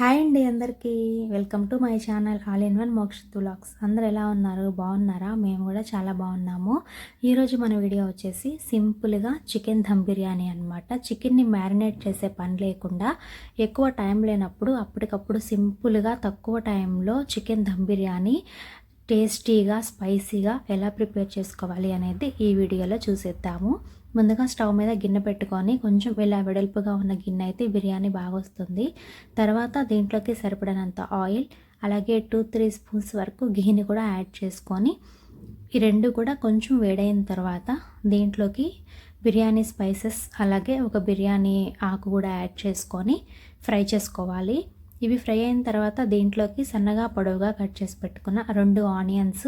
Hi అండి అందరికీ. Welcome to my channel all in one Moksha తులాక్స్ అందరు ఎలా ఉన్నారు? బాగున్నారా? మేము కూడా చాలా బాగున్నాము. ఈరోజు మన వీడియో వచ్చేసి సింపుల్గా చికెన్ ధమ్ బిర్యానీ అనమాట చికెన్ని మ్యారినేట్ చేసే పని లేకుండా ఎక్కువ టైం లేనప్పుడు అప్పటికప్పుడు సింపుల్గా తక్కువ టైంలో చికెన్ ధమ్ బిర్యానీ టేస్టీగా స్పైసీగా ఎలా ప్రిపేర్ చేసుకోవాలి అనేది ఈ వీడియోలో చూసేద్దాము. ముందుగా స్టవ్ మీద గిన్నె పెట్టుకొని కొంచెం ఇలా వెడల్పుగా ఉన్న గిన్నె అయితే బిర్యానీ బాగా వస్తుంది. తర్వాత దీంట్లోకి సరిపడినంత ఆయిల్ అలాగే టూ త్రీ స్పూన్స్ వరకు ఘీని కూడా యాడ్ చేసుకొని ఈ రెండు కూడా కొంచెం వేడైన తర్వాత దీంట్లోకి బిర్యానీ స్పైసెస్ అలాగే ఒక బిర్యానీ ఆకు కూడా యాడ్ చేసుకొని ఫ్రై చేసుకోవాలి. ఇవి ఫ్రై అయిన తర్వాత దీంట్లోకి సన్నగా పొడవుగా కట్ చేసి పెట్టుకున్న రెండు ఆనియన్స్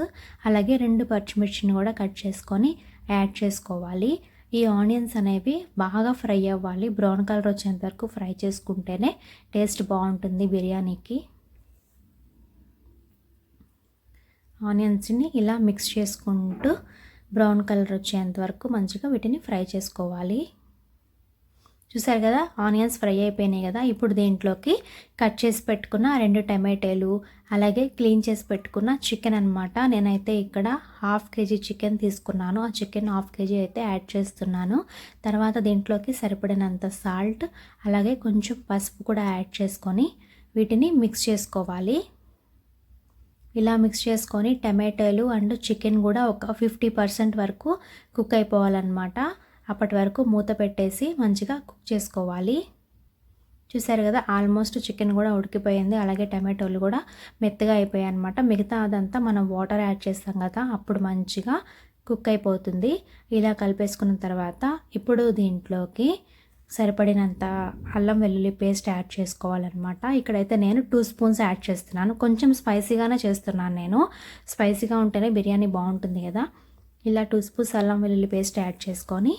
అలాగే రెండు పచ్చిమిర్చిని కూడా కట్ చేసుకొని యాడ్ చేసుకోవాలి. ఈ ఆనియన్స్ అనేవి బాగా ఫ్రై అవ్వాలి. బ్రౌన్ కలర్ వచ్చేంత వరకు ఫ్రై చేసుకుంటేనే టేస్ట్ బాగుంటుంది బిర్యానీకి. ఆనియన్స్ని ఇలా మిక్స్ చేసుకుంటూ బ్రౌన్ కలర్ వచ్చేంత వరకు మంచిగా వీటిని ఫ్రై చేసుకోవాలి. చూసారు కదా? ఆనియన్స్ ఫ్రై అయిపోయినాయి కదా? ఇప్పుడు దీంట్లోకి కట్ చేసి పెట్టుకున్న రెండు టమాటాలు అలాగే క్లీన్ చేసి పెట్టుకున్న చికెన్ అనమాట నేనైతే ఇక్కడ హాఫ్ కేజీ చికెన్ తీసుకున్నాను. ఆ చికెన్ హాఫ్ కేజీ అయితే యాడ్ చేస్తున్నాను. తర్వాత దీంట్లోకి సరిపడినంత సాల్ట్ అలాగే కొంచెం పసుపు కూడా యాడ్ చేసుకొని వీటిని మిక్స్ చేసుకోవాలి. ఇలా మిక్స్ చేసుకొని టమాటోలు అండ్ చికెన్ కూడా ఒక ఫిఫ్టీ పర్సెంట్ వరకు కుక్ అయిపోవాలన్నమాట. అప్పటి వరకు మూత పెట్టేసి మంచిగా కుక్ చేసుకోవాలి. చూసారు కదా ఆల్మోస్ట్ చికెన్ కూడా ఉడికిపోయింది. అలాగే టమాటోలు కూడా మెత్తగా అయిపోయాయి అనమాట మిగతా అదంతా మనం వాటర్ యాడ్ చేస్తాం కదా అప్పుడు మంచిగా కుక్ అయిపోతుంది. ఇలా కలిపేసుకున్న తర్వాత ఇప్పుడు దీంట్లోకి సరిపడినంత అల్లం వెల్లుల్లి పేస్ట్ యాడ్ చేసుకోవాలన్నమాట. ఇక్కడైతే నేను టూ స్పూన్స్ యాడ్ చేస్తున్నాను. కొంచెం స్పైసీగానే చేస్తున్నాను నేను. స్పైసీగా ఉంటేనే బిర్యానీ బాగుంటుంది కదా. ఇలా టూ స్పూన్స్ అల్లం వెల్లుల్లి పేస్ట్ యాడ్ చేసుకొని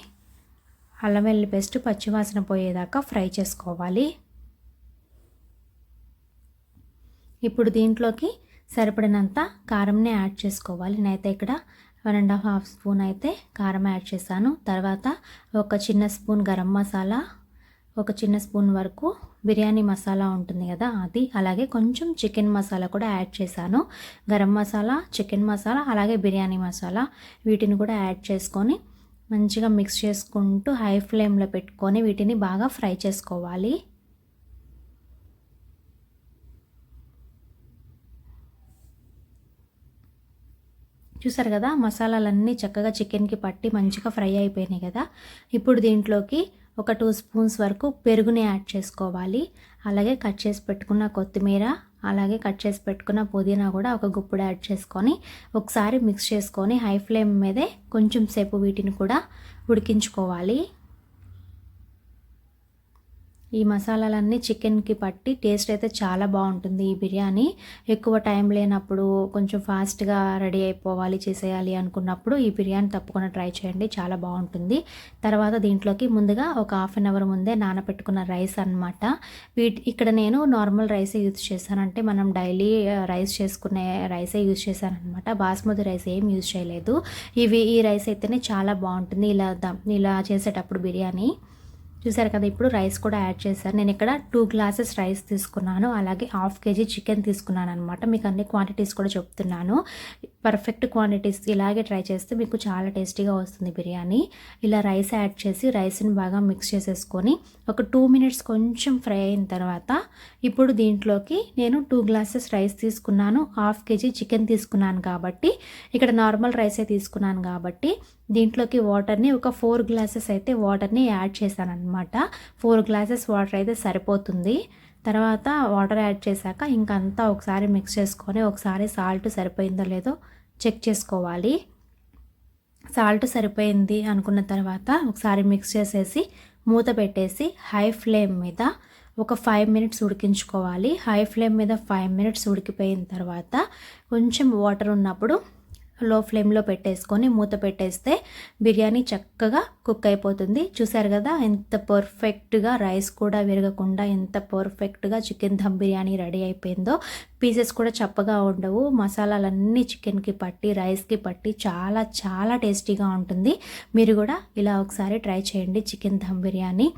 అల్లం వెల్లుల్లి పేస్ట్ పచ్చివాసన పోయేదాకా ఫ్రై చేసుకోవాలి. ఇప్పుడు దీంట్లోకి సరిపడినంత కారంని యాడ్ చేసుకోవాలి. నేనైతే ఇక్కడ one and half half spoon అయితే కారం యాడ్ చేశాను. తర్వాత ఒక చిన్న స్పూన్ గరం మసాలా ఒక చిన్న స్పూన్ వరకు బిర్యానీ మసాలా ఉంటుంది కదా అది. అలాగే కొంచెం చికెన్ మసాలా కూడా యాడ్ చేశాను. గరం మసాలా చికెన్ మసాలా అలాగే బిర్యానీ మసాలా వీటిని కూడా యాడ్ చేసుకొని మంచిగా మిక్స్ చేసుకుంటూ హై ఫ్లేమ్లో పెట్టుకొని వీటిని బాగా ఫ్రై చేసుకోవాలి. చూసారు కదా మసాలాలన్నీ చక్కగా చికెన్కి పట్టి మంచిగా ఫ్రై అయిపోయినాయి కదా. ఇప్పుడు దీంట్లోకి ఒక టూ స్పూన్స్ వరకు పెరుగుని యాడ్ చేసుకోవాలి. అలాగే కట్ చేసి పెట్టుకున్న కొత్తిమీర అలాగే కట్ చేసి పెట్టుకున్న పుదీనా కూడా ఒక గుప్పుడు యాడ్ చేసుకొని ఒకసారి మిక్స్ చేసుకొని హై ఫ్లేమ్ మీదే కొంచెం సేపు వీటిని కూడా ఉడికించుకోవాలి. ఈ మసాలాలన్నీ చికెన్కి పట్టి టేస్ట్ అయితే చాలా బాగుంటుంది ఈ బిర్యానీ. ఎక్కువ టైం లేనప్పుడు కొంచెం ఫాస్ట్గా రెడీ అయిపోవాలి చేసేయాలి అనుకున్నప్పుడు ఈ బిర్యానీ తప్పకుండా ట్రై చేయండి చాలా బాగుంటుంది. తర్వాత దీంట్లోకి ముందుగా ఒక హాఫ్ అన్ అవర్ ముందే నానబెట్టుకున్న రైస్ అనమాట వీటి ఇక్కడ నేను నార్మల్ రైసే యూజ్ చేశానంటే మనం డైలీ రైస్ చేసుకునే రైసే యూజ్ చేశానమాట బాస్మతి రైస్ ఏం యూజ్ చేయలేదు. ఇవి ఈ రైస్ అయితేనే చాలా బాగుంటుంది ఇలా ఇలా చేసేటప్పుడు బిర్యానీ. చూసారు కదా ఇప్పుడు రైస్ కూడా యాడ్ చేశారు. నేను ఇక్కడ టూ గ్లాసెస్ రైస్ తీసుకున్నాను. అలాగే హాఫ్ కేజీ చికెన్ తీసుకున్నాను అనమాట మీకు అన్ని క్వాంటిటీస్ కూడా చెప్తున్నాను. పర్ఫెక్ట్ క్వాంటిటీస్ ఇలాగే ట్రై చేస్తే మీకు చాలా టేస్టీగా వస్తుంది బిర్యానీ. ఇలా రైస్ యాడ్ చేసి రైస్ని బాగా మిక్స్ చేసేసుకొని ఒక టూ మినిట్స్ కొంచెం ఫ్రై అయిన తర్వాత ఇప్పుడు దీంట్లోకి నేను టూ గ్లాసెస్ రైస్ తీసుకున్నాను. హాఫ్ కేజీ చికెన్ తీసుకున్నాను కాబట్టి ఇక్కడ నార్మల్ రైసే తీసుకున్నాను కాబట్టి దీంట్లోకి వాటర్ని ఒక ఫోర్ గ్లాసెస్ అయితే వాటర్ని యాడ్ చేశాను అనమాట ఫోర్ గ్లాసెస్ వాటర్ అయితే సరిపోతుంది. తర్వాత వాటర్ యాడ్ చేశాక ఇంకంతా ఒకసారి మిక్స్ చేసుకొని ఒకసారి సాల్ట్ సరిపోయిందో లేదో చెక్ చేసుకోవాలి. సాల్ట్ సరిపోయింది అనుకున్న తర్వాత ఒకసారి మిక్స్ చేసేసి మూత పెట్టేసి హై ఫ్లేమ్ మీద ఒక ఫైవ్ మినిట్స్ ఉడికించుకోవాలి. హై ఫ్లేమ్ మీద ఫైవ్ మినిట్స్ ఉడికిపోయిన తర్వాత కొంచెం వాటర్ ఉన్నప్పుడు లో ఫ్లేమ్లో పెట్టేసుకొని మూత పెట్టేస్తే బిర్యానీ చక్కగా కుక్ అయిపోతుంది. చూసారు కదా ఎంత పర్ఫెక్ట్గా రైస్ కూడా విరగకుండా ఎంత పర్ఫెక్ట్గా చికెన్ దమ్ బిర్యానీ రెడీ అయిపోయిందో. పీసెస్ కూడా చప్పగా ఉండవు. మసాలాలన్నీ చికెన్కి పట్టి రైస్కి పట్టి చాలా చాలా టేస్టీగా ఉంటుంది. మీరు కూడా ఇలా ఒకసారి ట్రై చేయండి. చికెన్ దమ్ బిర్యానీ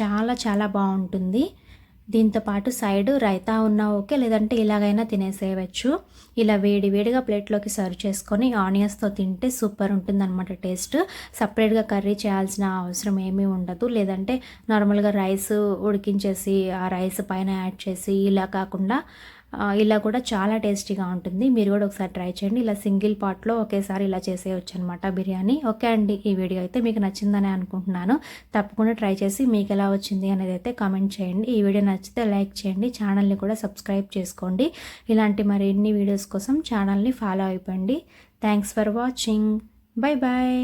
చాలా చాలా బాగుంటుంది. దీంతో పాటు సైడ్ రైతా ఉన్నా ఓకే లేదంటే ఇలాగైనా తినేసేయవచ్చు. ఇలా వేడి వేడిగా ప్లేట్లోకి సర్వ్ చేసుకొని ఆనియన్స్తో తింటే సూపర్ ఉంటుందన్నమాట టేస్ట్. సపరేట్గా కర్రీ చేయాల్సిన అవసరం ఏమీ ఉండదు. లేదంటే నార్మల్గా రైస్ ఉడికించేసి ఆ రైస్ పైన యాడ్ చేసి ఇలా కాకుండా ఇలా కూడా చాలా టేస్టీగా ఉంటుంది. మీరు కూడా ఒకసారి ట్రై చేయండి. ఇలా సింగిల్ పాట్లో ఒకేసారి ఇలా చేసేయచ్చు అనమాట బిర్యానీ. ఓకే అండి ఈ వీడియో అయితే మీకు నచ్చిందని అనుకుంటున్నాను. తప్పకుండా ట్రై చేసి మీకు ఎలా వచ్చింది అనేది అయితే కామెంట్ చేయండి. ఈ వీడియో నచ్చితే లైక్ చేయండి ఛానల్ని కూడా సబ్స్క్రైబ్ చేసుకోండి. ఇలాంటి మరిన్ని వీడియోస్ కోసం ఛానల్ని ఫాలో అయిపోండి. Thanks for watching. Bye bye